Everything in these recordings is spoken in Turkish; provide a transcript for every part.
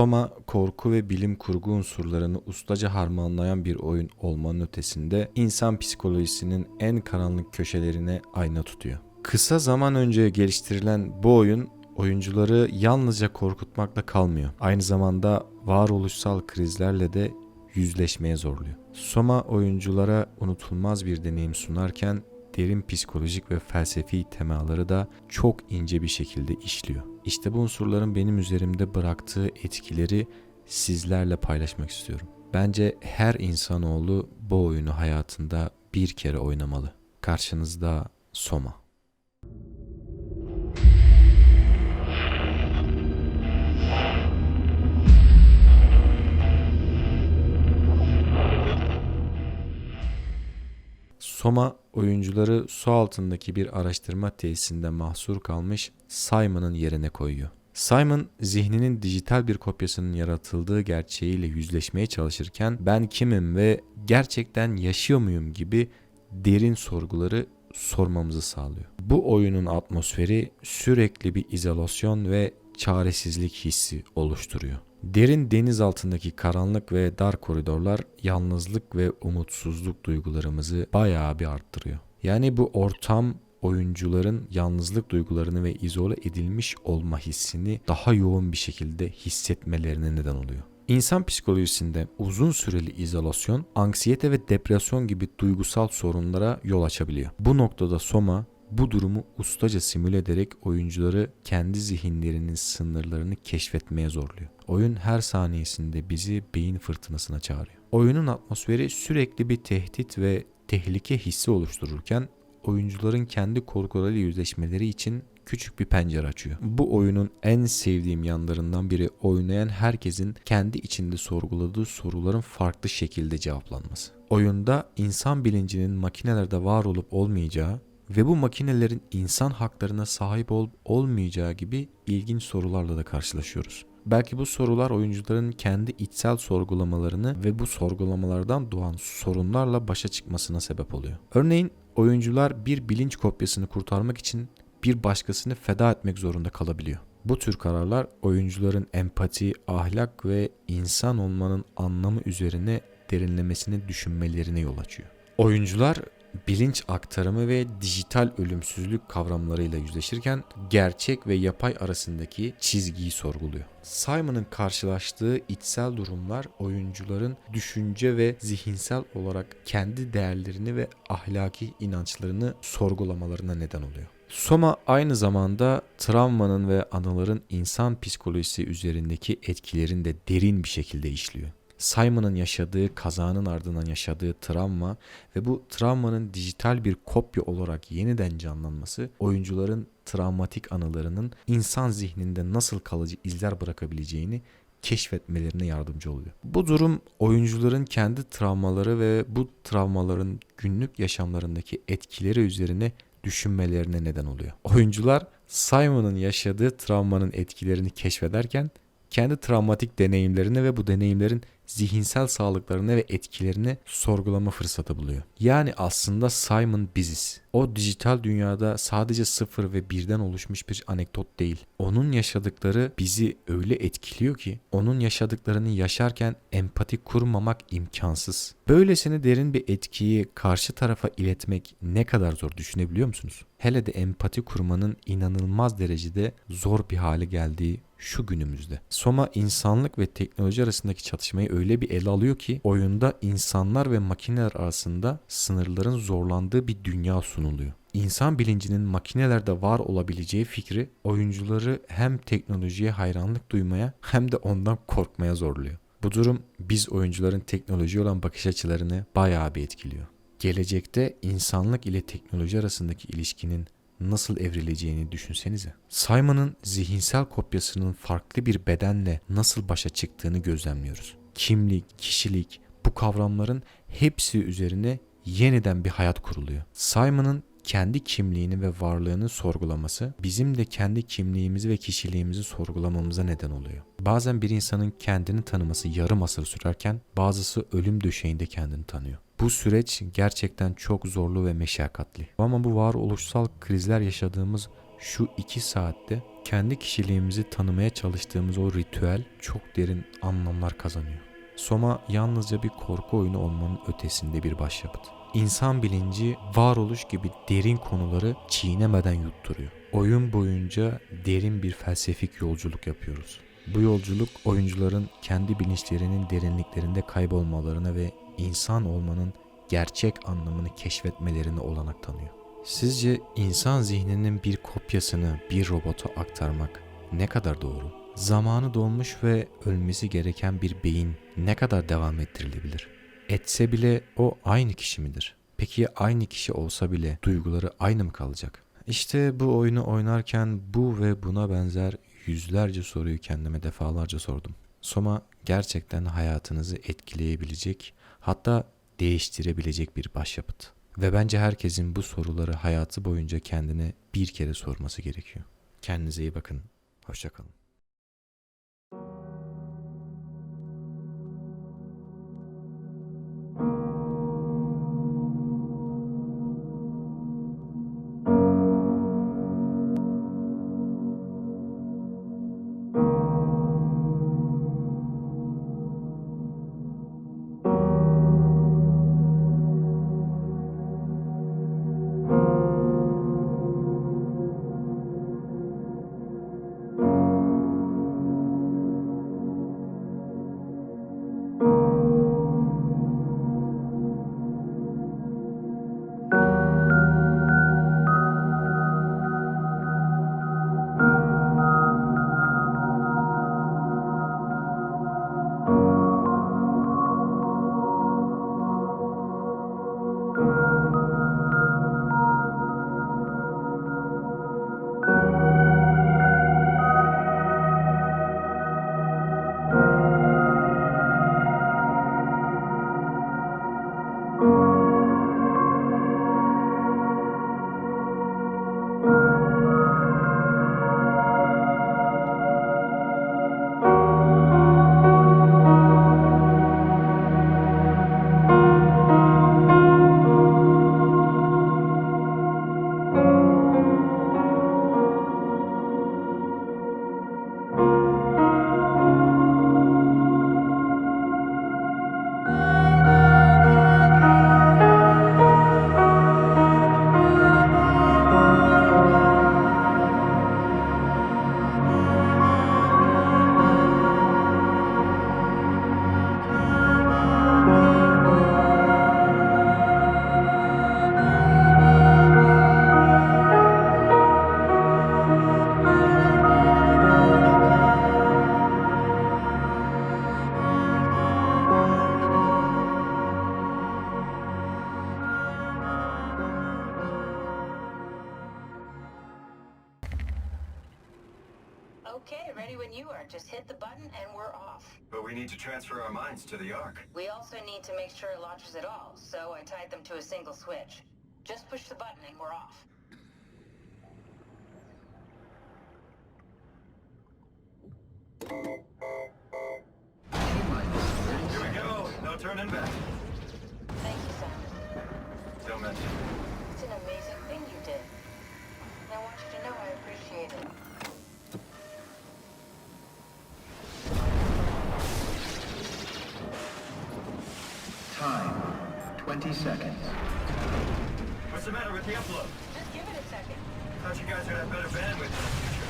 Soma korku ve bilim kurgu unsurlarını ustaca harmanlayan bir oyun olmanın ötesinde insan psikolojisinin en karanlık köşelerine ayna tutuyor. Kısa zaman önce geliştirilen bu oyun oyuncuları yalnızca korkutmakla kalmıyor. Aynı zamanda varoluşsal krizlerle de yüzleşmeye zorluyor. Soma oyunculara unutulmaz bir deneyim sunarken derin psikolojik ve felsefi temaları da çok ince bir şekilde işliyor. İşte bu unsurların benim üzerimde bıraktığı etkileri sizlerle paylaşmak istiyorum. Bence her insanoğlu bu oyunu hayatında bir kere oynamalı. Karşınızda Soma. Soma oyuncuları su altındaki bir araştırma tesisinde mahsur kalmış Simon'ın yerine koyuyor. Simon zihninin dijital bir kopyasının yaratıldığı gerçeğiyle yüzleşmeye çalışırken ben kimim ve gerçekten yaşıyor muyum gibi derin sorguları sormamızı sağlıyor. Bu oyunun atmosferi sürekli bir izolasyon ve çaresizlik hissi oluşturuyor. Derin deniz altındaki karanlık ve dar koridorlar yalnızlık ve umutsuzluk duygularımızı bayağı bir arttırıyor. Yani bu ortam oyuncuların yalnızlık duygularını ve izole edilmiş olma hissini daha yoğun bir şekilde hissetmelerine neden oluyor. İnsan psikolojisinde uzun süreli izolasyon, anksiyete ve depresyon gibi duygusal sorunlara yol açabiliyor. Bu noktada Soma bu durumu ustaca simüle ederek oyuncuları kendi zihinlerinin sınırlarını keşfetmeye zorluyor. Oyun her saniyesinde bizi beyin fırtınasına çağırıyor. Oyunun atmosferi sürekli bir tehdit ve tehlike hissi oluştururken oyuncuların kendi korkularıyla yüzleşmeleri için küçük bir pencere açıyor. Bu oyunun en sevdiğim yanlarından biri oynayan herkesin kendi içinde sorguladığı soruların farklı şekilde cevaplanması. Oyunda insan bilincinin makinelerde var olup olmayacağı ve bu makinelerin insan haklarına sahip olup olmayacağı gibi ilginç sorularla da karşılaşıyoruz. Belki bu sorular oyuncuların kendi içsel sorgulamalarını ve bu sorgulamalardan doğan sorunlarla başa çıkmasına sebep oluyor. Örneğin oyuncular bir bilinç kopyasını kurtarmak için bir başkasını feda etmek zorunda kalabiliyor. Bu tür kararlar oyuncuların empati, ahlak ve insan olmanın anlamı üzerine derinlemesini düşünmelerine yol açıyor. Oyuncular bilinç aktarımı ve dijital ölümsüzlük kavramlarıyla yüzleşirken gerçek ve yapay arasındaki çizgiyi sorguluyor. Simon'ın karşılaştığı içsel durumlar oyuncuların düşünce ve zihinsel olarak kendi değerlerini ve ahlaki inançlarını sorgulamalarına neden oluyor. Soma aynı zamanda travmanın ve anıların insan psikolojisi üzerindeki etkilerini de derin bir şekilde işliyor. Simon'ın yaşadığı kazanın ardından yaşadığı travma ve bu travmanın dijital bir kopya olarak yeniden canlanması oyuncuların travmatik anılarının insan zihninde nasıl kalıcı izler bırakabileceğini keşfetmelerine yardımcı oluyor. Bu durum oyuncuların kendi travmaları ve bu travmaların günlük yaşamlarındaki etkileri üzerine düşünmelerine neden oluyor. Oyuncular Simon'ın yaşadığı travmanın etkilerini keşfederken kendi travmatik deneyimlerini ve bu deneyimlerin zihinsel sağlıklarını ve etkilerini sorgulama fırsatı buluyor. Yani aslında Simon biziz. O dijital dünyada sadece sıfır ve birden oluşmuş bir anekdot değil. Onun yaşadıkları bizi öyle etkiliyor ki onun yaşadıklarını yaşarken empati kurmamak imkansız. Böylesine derin bir etkiyi karşı tarafa iletmek ne kadar zor düşünebiliyor musunuz? Hele de empati kurmanın inanılmaz derecede zor bir hale geldiği şu günümüzde. Soma insanlık ve teknoloji arasındaki çatışmayı öyle bir ele alıyor ki oyunda insanlar ve makineler arasında sınırların zorlandığı bir dünya sunuluyor. İnsan bilincinin makinelerde var olabileceği fikri oyuncuları hem teknolojiye hayranlık duymaya hem de ondan korkmaya zorluyor. Bu durum biz oyuncuların teknoloji olan bakış açılarını bayağı bir etkiliyor. Gelecekte insanlık ile teknoloji arasındaki ilişkinin nasıl evrileceğini düşünsenize. Simon'ın zihinsel kopyasının farklı bir bedenle nasıl başa çıktığını gözlemliyoruz. Kimlik, kişilik bu kavramların hepsi üzerine yeniden bir hayat kuruluyor. Simon'ın kendi kimliğini ve varlığını sorgulaması bizim de kendi kimliğimizi ve kişiliğimizi sorgulamamıza neden oluyor. Bazen bir insanın kendini tanıması yarım asır sürerken bazısı ölüm döşeğinde kendini tanıyor. Bu süreç gerçekten çok zorlu ve meşakkatli. Ama bu varoluşsal krizler yaşadığımız şu iki saatte kendi kişiliğimizi tanımaya çalıştığımız o ritüel çok derin anlamlar kazanıyor. Soma yalnızca bir korku oyunu olmanın ötesinde bir başyapıt. İnsan bilinci varoluş gibi derin konuları çiğnemeden yutturuyor. Oyun boyunca derin bir felsefik yolculuk yapıyoruz. Bu yolculuk oyuncuların kendi bilinçlerinin derinliklerinde kaybolmalarına ve insan olmanın gerçek anlamını keşfetmelerine olanak tanıyor. Sizce insan zihninin bir kopyasını bir robota aktarmak ne kadar doğru? Zamanı dolmuş ve ölmesi gereken bir beyin ne kadar devam ettirilebilir? Etse bile o aynı kişi midir? Peki aynı kişi olsa bile duyguları aynı mı kalacak? İşte bu oyunu oynarken bu ve buna benzer yüzlerce soruyu kendime defalarca sordum. Soma gerçekten hayatınızı etkileyebilecek, hatta değiştirebilecek bir başyapıt. Ve bence herkesin bu soruları hayatı boyunca kendine bir kere sorması gerekiyor. Kendinize iyi bakın. Hoşçakalın. Okay, ready when you are. Just hit the button and we're off. But we need to transfer our minds to the Ark. We also need to make sure it launches at all, so I tied them to a single switch. Just push the button and we're off. Here we go. No turning back. Thank you, Simon. Don't mention. it. It's an amazing thing you did. And I want you to know I appreciate it. 20 seconds. What's the matter with the upload? Just give it a second. Thought you guys would have better bandwidth in the future.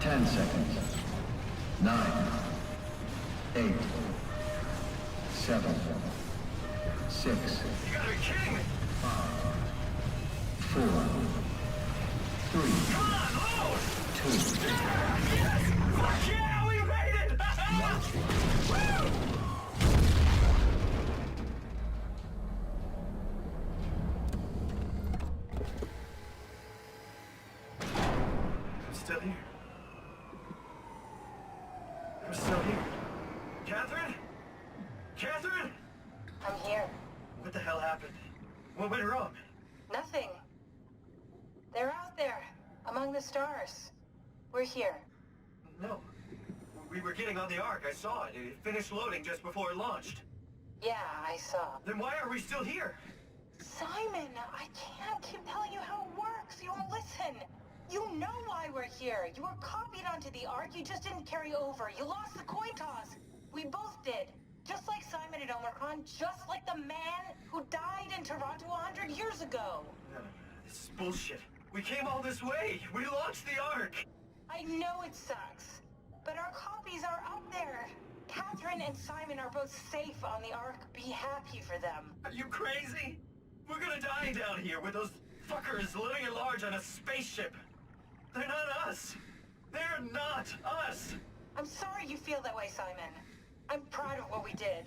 Ten seconds. What went wrong? Nothing. They're out there, among the stars. We're here. No. We were getting on the Ark. I saw it. It finished loading just before it launched. Yeah, I saw. Then why are we still here? Simon, I can't keep telling you how it works. You won't listen. You know why we're here. You were copied onto the Ark. You just didn't carry over. You lost the coin toss. We both did. Just like Simon at Omicron, just like the man who died in Toronto a hundred years ago. No, no, no, this is bullshit. We came all this way. We launched the Ark. I know it sucks, but our copies are up there. Catherine and Simon are both safe on the Ark. Be happy for them. Are you crazy? We're gonna die down here with those fuckers living at large on a spaceship. They're not us. They're not us. I'm sorry you feel that way, Simon. I'm proud of what we did.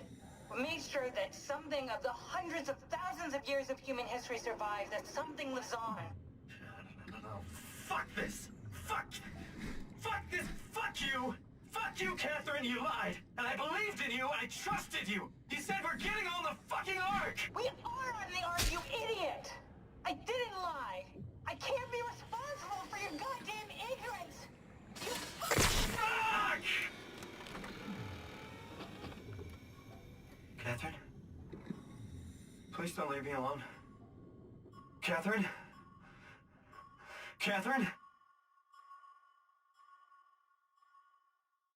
We made sure that something of the hundreds of thousands of years of human history survives, that something lives on. No, no, no, no. Fuck this. Fuck. Fuck this. Fuck you. Fuck you, Catherine. You lied. And I believed in you. I trusted you. You said we're getting on the fucking Ark. We are on the Ark, you idiot! I didn't lie. I can't be responsible for your goddamn ignorance. You Fuck! Catherine? Please don't leave me alone. Catherine? Catherine?